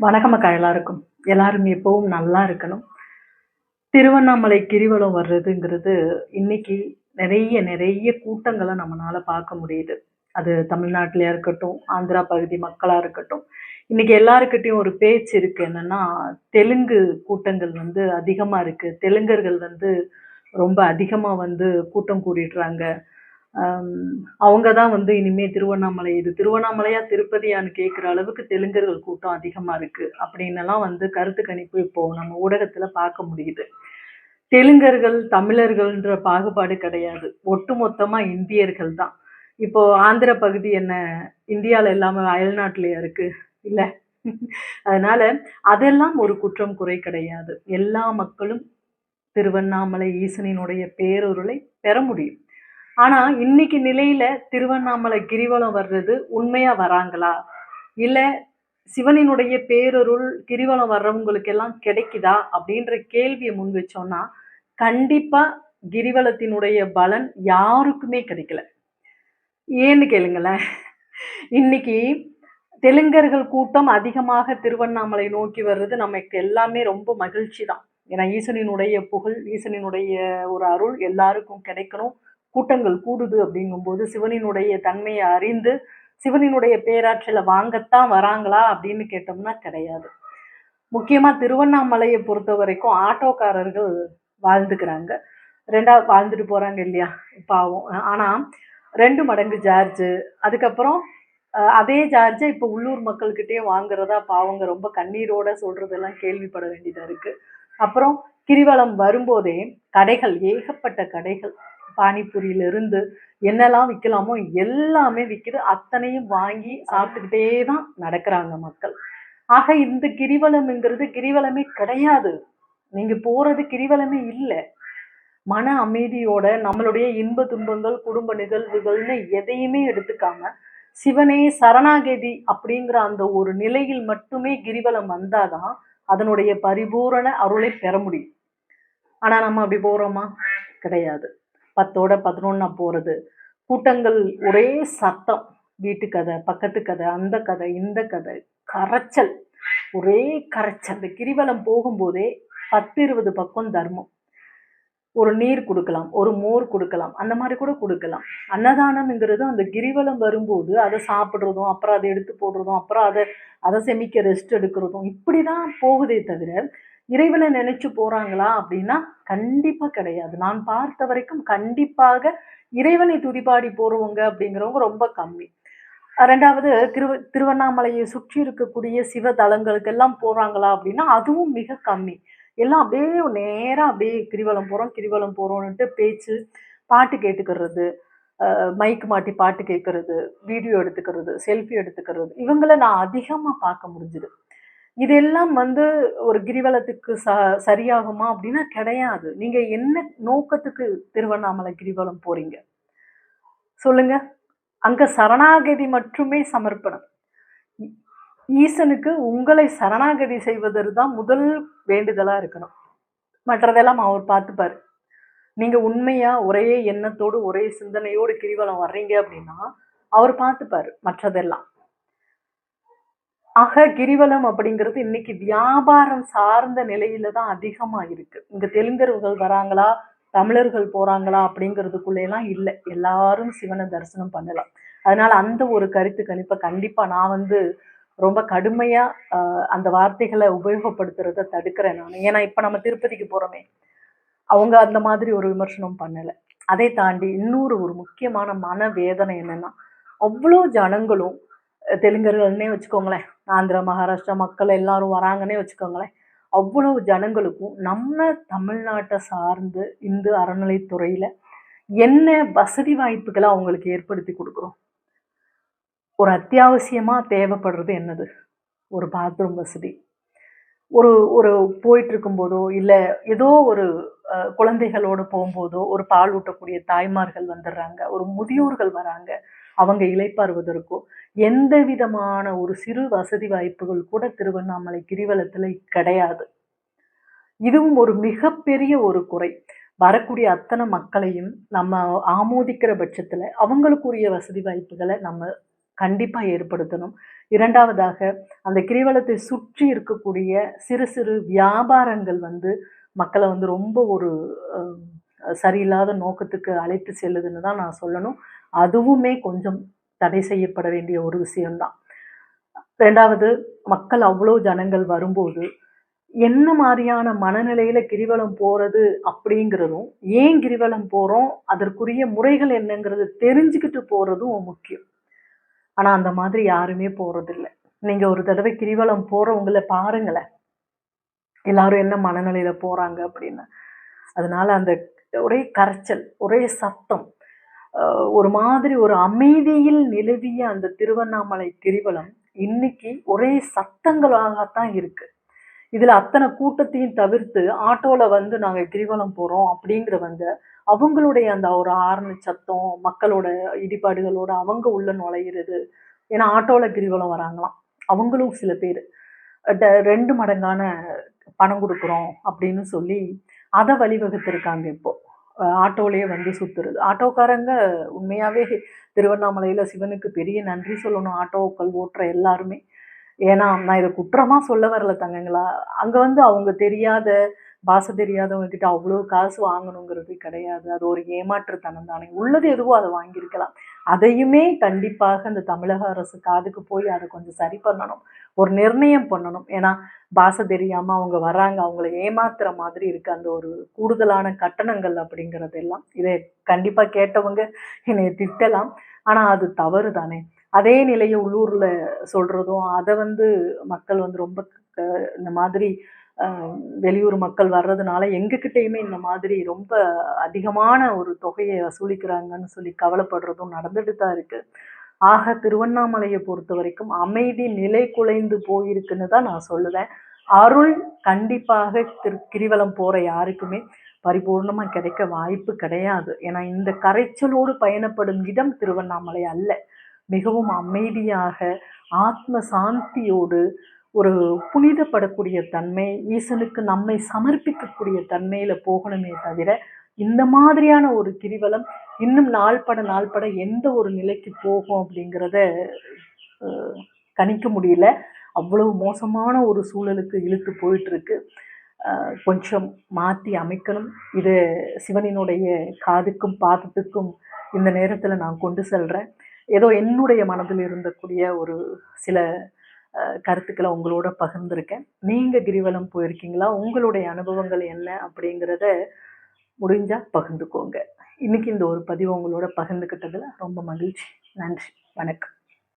வணக்கம் அக்கா எல்லாருக்கும். எல்லாரும் எப்பவும் நல்லா இருக்கணும். திருவண்ணாமலை கிரிவலம் வர்றதுங்கிறது இன்னைக்கு நிறைய நிறைய கூட்டங்களை நம்மளால பார்க்க முடியுது. அது தமிழ்நாட்டிலயா இருக்கட்டும் ஆந்திரா பகுதி மக்களா இருக்கட்டும். இன்னைக்கு எல்லாருக்கிட்டையும் ஒரு பேச்சு இருக்கு. என்னன்னா தெலுங்கு கூட்டங்கள் வந்து அதிகமா இருக்கு. தெலுங்கர்கள் வந்து ரொம்ப அதிகமா வந்து கூட்டம் கூடிடுறாங்க. அவங்க தான் வந்து இனிமே திருவண்ணாமலை இது திருவண்ணாமலையா திருப்பதியான்னு கேட்குற அளவுக்கு தெலுங்கர்கள் கூட்டம் அதிகமாக இருக்கு. அப்படின்னலாம் வந்து கருத்து கணிப்பு இப்போ நம்ம ஊடகத்தில் பார்க்க முடியுது. தெலுங்கர்கள் தமிழர்கள்ன்ற பாகுபாடு கிடையாது. ஒட்டுமொத்தமாக இந்தியர்கள் தான் இப்போ ஆந்திர பகுதி என்ன? இந்தியாவில் இல்லாமல் அயல்நாட்டிலயா இருக்கு? இல்லை. அதனால அதெல்லாம் ஒரு குற்றம் குறை கிடையாது. எல்லா மக்களும் திருவண்ணாமலை ஈசனினுடைய பேரொருளை பெற முடியும். ஆனா இன்னைக்கு நிலையில திருவண்ணாமலை கிரிவலம் வர்றது உண்மையா வராங்களா? இல்ல சிவனினுடைய பேரொருள் கிரிவலம் வர்றவங்களுக்கு எல்லாம் கிடைக்குதா? அப்படின்ற கேள்வியை முன் வச்சோம்னா கண்டிப்பா கிரிவலத்தினுடைய பலன் யாருக்குமே கிடைக்கல. ஏன்னு கேளுங்களேன். இன்னைக்கு தெலுங்கர்கள் கூட்டம் அதிகமாக திருவண்ணாமலை நோக்கி வர்றது நமக்கு எல்லாமே ரொம்ப மகிழ்ச்சி தான் ஏன்னா ஈசனினுடைய புகழ் ஈசனினுடைய ஒரு அருள் எல்லாருக்கும் கிடைக்கணும். கூட்டங்கள் கூடுது அப்படிங்கும்போது சிவனினுடைய தன்மையை அறிந்து சிவனினுடைய பேராற்றலை வாங்கத்தான் வராங்களா அப்படின்னு கேட்டோம்னா கிடையாது. முக்கியமா திருவண்ணாமலையை பொறுத்த வரைக்கும் ஆட்டோக்காரர்கள் வாழ்ந்துக்கிறாங்க. ரெண்டாவது வாழ்ந்துட்டு போறாங்க இல்லையா? பாவம். ஆனா ரெண்டு மடங்கு சார்ஜ் அதுக்கப்புறம் அதே சார்ஜை இப்போ உள்ளூர் மக்கள்கிட்டயே வாங்குறதா பாவங்க ரொம்ப கண்ணீரோட சொல்றதெல்லாம் கேள்விப்பட வேண்டியதாக இருக்கு. அப்புறம் கிரிவலம் வரும்போதே கடைகள் ஏகப்பட்ட கடைகள். பானிபூரியிலிருந்து என்னெல்லாம் விற்கலாமோ எல்லாமே விற்கிது அத்தனையும் வாங்கி சாப்பிட்டுக்கிட்டே தான் நடக்கிறாங்க மக்கள். ஆக இந்த கிரிவலம்ங்கிறது கிரிவலமே கிடையாது. நீங்க போறது கிரிவலமே இல்லை. மன அமைதியோட நம்மளுடைய இன்ப துன்பங்கள் குடும்ப நிகழ்வுகள்னு எதையுமே எடுத்துக்காம சிவனே சரணாகதி அப்படிங்கிற அந்த ஒரு நிலையில் மட்டுமே கிரிவலம் வந்தாதான் அதனுடைய பரிபூரண அருளை பெற முடியும். ஆனா நம்ம அப்படி போறோமா? கிடையாது. பத்தோட பதினொன்னா போகிறது கூட்டங்கள் ஒரே சத்தம். வீட்டு கதை பக்கத்து கதை அந்த கதை இந்த கதை. கரைச்சல். ஒரே கரைச்சல். அந்த கிரிவலம் போகும்போதே பத்து இருபது பக்கம் தர்மம். ஒரு நீர் கொடுக்கலாம் ஒரு மோர் கொடுக்கலாம் அந்த மாதிரி கூட கொடுக்கலாம். அன்னதானம்ங்கிறது அந்த கிரிவலம் வரும்போது அதை சாப்பிட்றதும் அப்புறம் அதை எடுத்து போடுறதும் அப்புறம் அதை அதை செமிக்க ரெஸ்ட் எடுக்கிறதும் இப்படி தான் போகுதே தவிர இறைவனை நினைச்சு போறாங்களா அப்படின்னா கண்டிப்பா கிடையாது. நான் பார்த்த வரைக்கும் கண்டிப்பாக இறைவனை துதிப்பாடி போறவங்க அப்படிங்கிறவங்க ரொம்ப கம்மி. ரெண்டாவது திரு திருவண்ணாமலையை சுற்றி இருக்கக்கூடிய சிவ தலங்களுக்கெல்லாம் போறாங்களா அப்படின்னா அதுவும் மிக கம்மி. எல்லாம் அப்படியே நேராக அப்படியே கிரிவலம் போகிறோம் கிரிவலம் போகிறோன்ட்டு பேச்சு பாட்டு கேட்டுக்கிறது மைக் மாட்டி பாட்டு கேட்கறது வீடியோ எடுத்துக்கிறது செல்ஃபி எடுத்துக்கிறது இவங்கள நான் அதிகமாக பார்க்க முடிஞ்சுது. இதெல்லாம் வந்து ஒரு கிரிவலத்துக்கு ச சரியாகுமா அப்படின்னா கிடையாது. நீங்கள் என்ன நோக்கத்துக்கு திருவண்ணாமலை கிரிவலம் போகிறீங்க சொல்லுங்க. அங்கே சரணாகதி மட்டுமே சமர்ப்பணம். ஈசனுக்கு உங்களை சரணாகதி செய்வதற்கு தான் முதல் வேண்டுதலாக இருக்கணும். மற்றதெல்லாம் அவர் பார்த்துப்பார். நீங்கள் உண்மையாக ஒரே எண்ணத்தோடு ஒரே சிந்தனையோடு கிரிவலம் வர்றீங்க அப்படின்னா அவர் பார்த்துப்பார் மற்றதெல்லாம். ஆக கிரிவலம் அப்படிங்கிறது இன்னைக்கு வியாபாரம் சார்ந்த நிலையில தான் அதிகமா இருக்கு இங்க தெலுங்கர்கள் வராங்களா? தமிழர்கள் போறாங்களா? அப்படிங்கிறதுக்குள்ள எல்லாம் இல்லை. எல்லாரும் சிவனை தரிசனம் பண்ணலாம். அதனால அந்த ஒரு கருத்து கணிப்பை கண்டிப்பா நான் வந்து ரொம்ப கடுமையா அந்த வார்த்தைகளை உபயோகப்படுத்துறத தடுக்கிறேன் நான். ஏன்னா இப்ப நம்ம திருப்பதிக்கு போறோமே அவங்க அந்த மாதிரி ஒரு விமர்சனம் பண்ணலை. அதை தாண்டி இன்னொரு ஒரு முக்கியமான மன வேதனை என்னன்னா அவ்வளோ ஜனங்களும் தெலுங்கர்கள்னே வச்சுக்கோங்களேன். ஆந்திரா மகாராஷ்டிரா மக்கள் எல்லாரும் வராங்கன்னே வச்சுக்கோங்களேன். அவ்வளவு ஜனங்களுக்கும் நம்ம தமிழ்நாட்டை சார்ந்து இந்து அறநிலைத்துறையில் என்ன வசதி வாய்ப்புகளை அவங்களுக்கு ஏற்படுத்தி கொடுக்குறோம்? ஒரு அத்தியாவசியமாக தேவைப்படுறது என்னது? ஒரு பாத்ரூம் வசதி. ஒரு ஒரு போயிட்டு இருக்கும்போதோ இல்லை ஏதோ ஒரு குழந்தைகளோடு போகும்போதோ ஒரு பால் ஊட்டக்கூடிய தாய்மார்கள் வந்துடுறாங்க. ஒரு முதியோர்கள் வராங்க. அவங்க இளைப்பாறுவதற்கோ எந்த விதமான ஒரு சிறு வசதி வாய்ப்புகள் கூட திருவண்ணாமலை கிரிவலத்தில் கிடையாது. இதுவும் ஒரு மிகப்பெரிய ஒரு குறை. வரக்கூடிய அத்தனை மக்களையும் நம்ம ஆமோதிக்கிற பட்சத்தில் அவங்களுக்குரிய வசதி வாய்ப்புகளை நம்ம கண்டிப்பாக ஏற்படுத்தணும். இரண்டாவதாக அந்த கிரிவலத்தை சுற்றி இருக்கக்கூடிய சிறு சிறு வியாபாரங்கள் வந்து மக்களை வந்து ரொம்ப ஒரு சரியில்லாத நோக்கத்துக்கு அழைத்து செல்லுதுன்னு தான் நான் சொல்லணும். அதுவுமே கொஞ்சம் தடை செய்யப்பட வேண்டிய ஒரு விஷயம்தான். ரெண்டாவது மக்கள் அவ்வளோ ஜனங்கள் வரும்போது என்ன மாதிரியான மனநிலையில் கிரிவலம் போகிறது அப்படிங்கிறதும் ஏன் கிரிவலம் போகிறோம் அதற்குரிய முறைகள் என்னங்கிறது தெரிஞ்சுக்கிட்டு போகிறதும் முக்கியம். ஆனால் அந்த மாதிரி யாருமே போகிறதில்ல நீங்கள் ஒரு தடவை கிரிவலம் போகிறவங்களை பாருங்களேன். எல்லாரும் என்ன மனநிலையில் போகிறாங்க அப்படின்னு. அதனால அந்த ஒரே கரைச்சல் ஒரே சத்தம் ஒரு மாதிரி ஒரு அமைதியில் நிலவிய அந்த திருவண்ணாமலை கிரிவலம் இன்னைக்கு ஒரே சத்தங்களாகத்தான் இருக்கு. இதில் அத்தனை கூட்டத்தையும் தவிர்த்து ஆட்டோவில் வந்து நாங்கள் கிரிவலம் போகிறோம் அப்படிங்கிற வந்து அவங்களுடைய அந்த ஒரு ஆரண சத்தம் மக்களோட இடிபாடுகளோட அவங்க உள்ள நுழையிறது. ஏன்னா ஆட்டோவில் கிரிவலம் வராங்களாம். அவங்களும் சில பேர். ரெண்டு மடங்கான பணம் கொடுக்குறோம் அப்படின்னு சொல்லி அதை வழிவகுத்திருக்காங்க இப்போ. ஆட்டோலேயே வந்து சுத்துறது. ஆட்டோக்காரங்க உண்மையாகவே திருவண்ணாமலையில் சிவனுக்கு பெரிய நன்றி சொல்லணும். ஆட்டோக்கள் ஓட்டுற எல்லாருமே. ஏன்னா நான் இதை குற்றமாக சொல்ல வரல தங்கங்களா? அங்கே வந்து அவங்க தெரியாத பாசை தெரியாதவங்க கிட்ட அவ்வளோ காசு வாங்கணுங்கிறது கிடையாது. அது ஒரு ஏமாற்றுத்தனம் தானே. உள்ளது எதுவோ அதை வாங்கியிருக்கலாம். அதையுமே கண்டிப்பாக அந்த தமிழக அரசு காதுக்கு போய் அதை கொஞ்சம் சரி பண்ணணும். ஒரு நிர்ணயம் பண்ணணும். ஏன்னா பாச தெரியாமல் அவங்க வர்றாங்க. அவங்கள ஏமாத்துற மாதிரி இருக்குது அந்த ஒரு கூடுதலான கட்டணங்கள் அப்படிங்கிறது எல்லாம் இதை கண்டிப்பாக கேட்டவங்க என்னைய திட்டலாம். ஆனால் அது தவறு தானே அதே நிலையை உள்ளூரில் சொல்கிறதும் அதை வந்து மக்கள் வந்து ரொம்ப இந்த மாதிரி வெளியூர் மக்கள் வர்றதுனால எங்ககிட்டயுமே இந்த மாதிரி ரொம்ப அதிகமான ஒரு தொகையை வசூலிக்கிறாங்கன்னு சொல்லி கவலைப்படுறதும் நடந்துட்டு தான் இருக்கு. ஆக திருவண்ணாமலையை பொறுத்த வரைக்கும் அமைதி நிலை குலைந்து போயிருக்குன்னு தான் நான் சொல்லுவேன். அருள் கண்டிப்பாக திரு கிரிவலம் போற யாருக்குமே பரிபூர்ணமாக கிடைக்க வாய்ப்பு கிடையாது. ஏன்னா இந்த கரைச்சலோடு பயணப்படும் இடம் திருவண்ணாமலை அல்ல. மிகவும் அமைதியாக ஆத்ம சாந்தியோடு ஒரு புனிதப்படக்கூடிய தன்மை ஈசனுக்கு நம்மை சமர்ப்பிக்கக்கூடிய தன்மையில் போகணுமே தவிர இந்த மாதிரியான ஒரு கிரிவலம் இன்னும் நாள்பட நாள்பட எந்த ஒரு நிலைக்கு போகும் அப்படிங்கிறத கணிக்க முடியல. அவ்வளவு மோசமான ஒரு சூழலுக்கு இழுத்து போயிட்டுருக்கு. கொஞ்சம் மாற்றி அமைக்கணும். இது சிவனினுடைய காதுக்கும் பாதத்துக்கும் இந்த நேரத்தில் நான் கொண்டு செல்கிறேன் ஏதோ என்னுடைய மனதில் இருந்தக்கூடிய ஒரு சில கருத்துக்களை உங்களோட பகிர்ந்திருக்கேன். நீங்கள் கிரிவலம் போயிருக்கீங்களா? உங்களுடைய அனுபவங்கள் என்ன அப்படிங்கிறத முடிஞ்சால் பகிர்ந்துக்கோங்க. இன்னைக்கு இந்த ஒரு பதிவு உங்களோட பகிர்ந்துக்கிட்டதில் ரொம்ப மகிழ்ச்சி. நன்றி. வணக்கம்.